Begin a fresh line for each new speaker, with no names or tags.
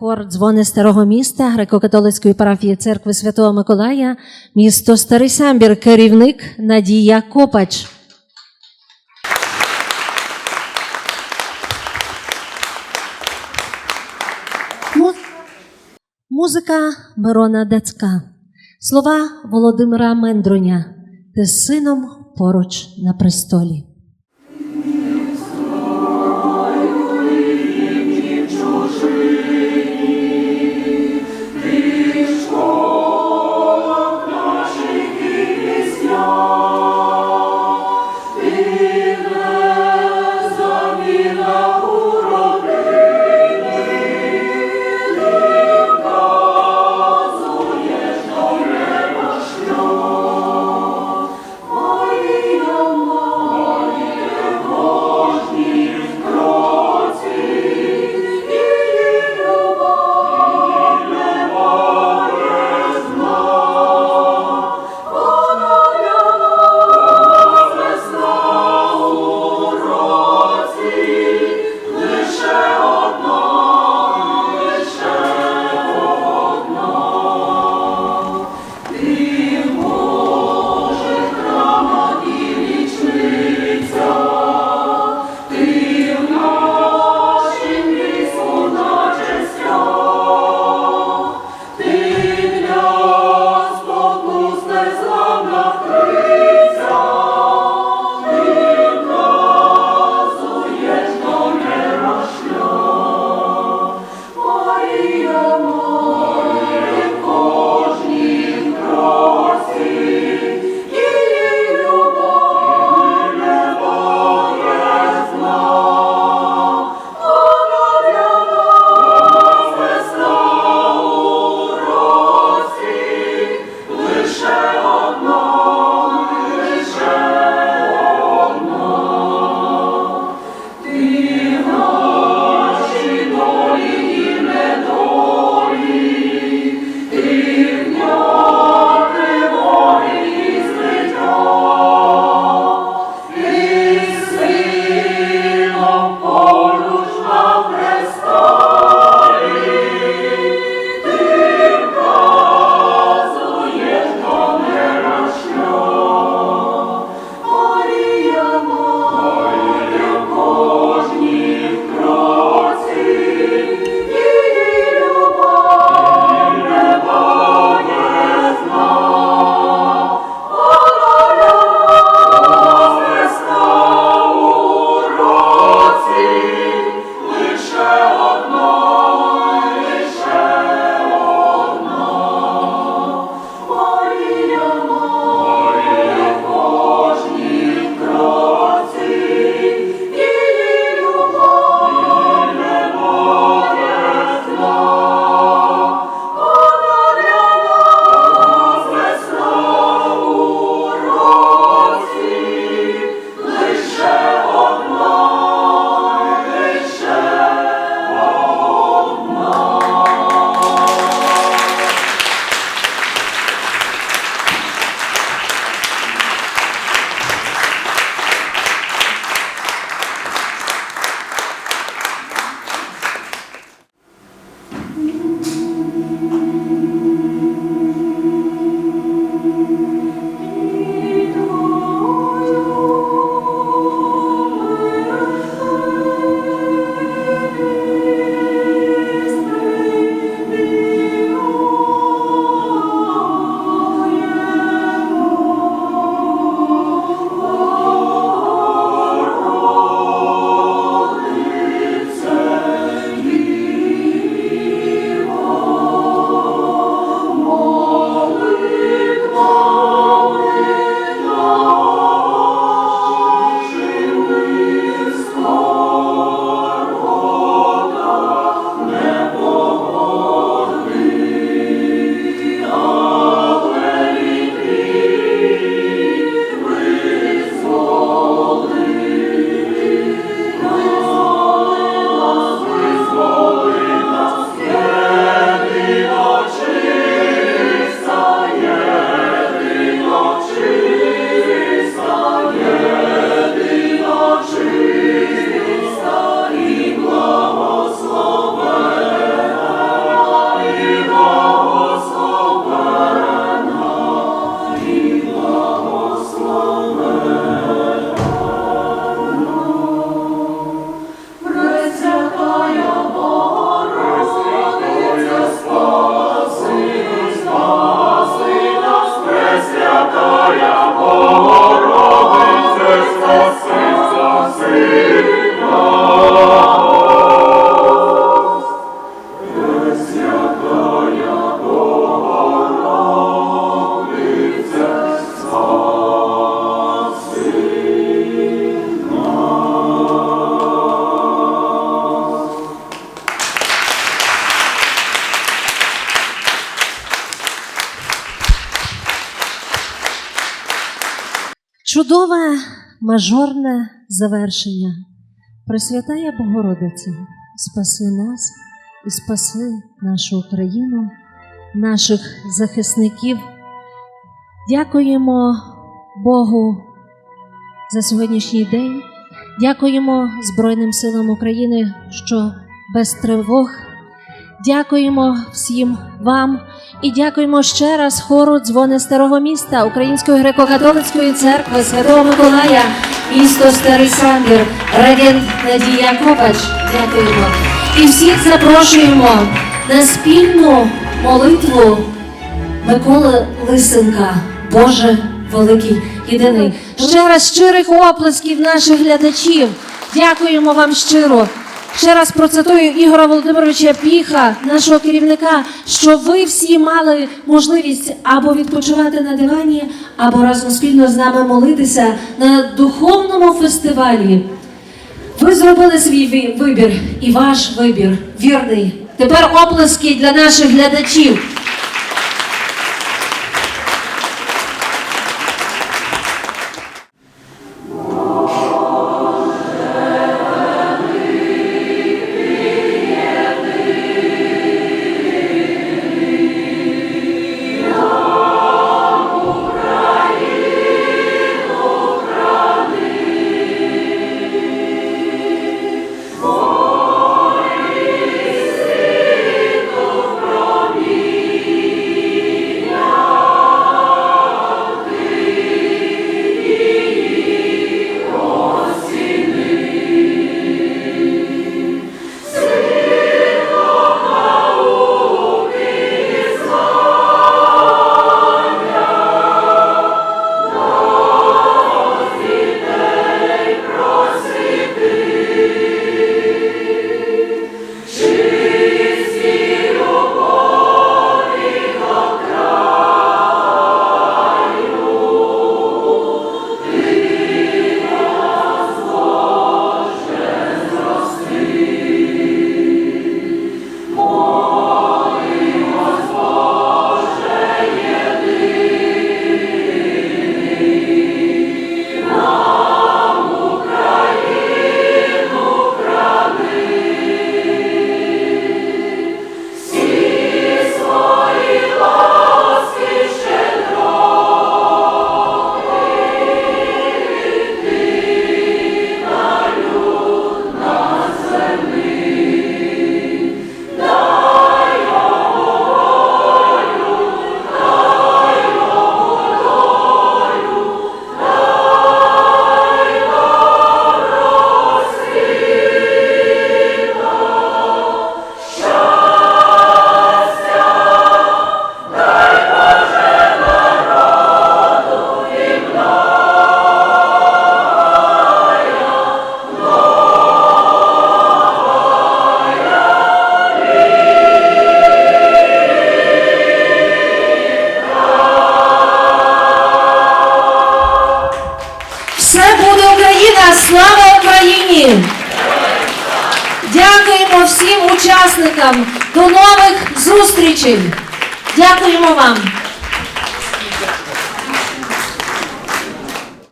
Хор дзвони старого міста греко-католицької парафії церкви Святого Миколая, місто Старий Самбір, керівник Надія Копач. Музика Мирона Дацька. Слова Володимира Мендруня. Ти з сином поруч на престолі. Чудове мажорне завершення. Пресвятая Богородиця, спаси нас і спаси нашу Україну, наших захисників. Дякуємо Богу за сьогоднішній день. Дякуємо Збройним силам України, що без тривог. Дякуємо всім вам і дякуємо ще раз хору дзвони старого міста Української греко-католицької церкви Святого Миколая, місто Старий Самбір, регент Надія Копач. Дякуємо. І всіх запрошуємо на спільну молитву Миколи Лисенка. Боже великий єдиний. Ще раз щирих оплесків наших глядачів. Дякуємо вам щиро. Ще раз процитую Ігора Володимировича Піха, нашого керівника, що ви всі мали можливість або відпочивати на дивані, або разом спільно з нами молитися на духовному фестивалі. Ви зробили свій вибір, і ваш вибір вірний. Тепер оплески для наших глядачів. Всім учасникам. До нових зустрічей! Дякуємо вам!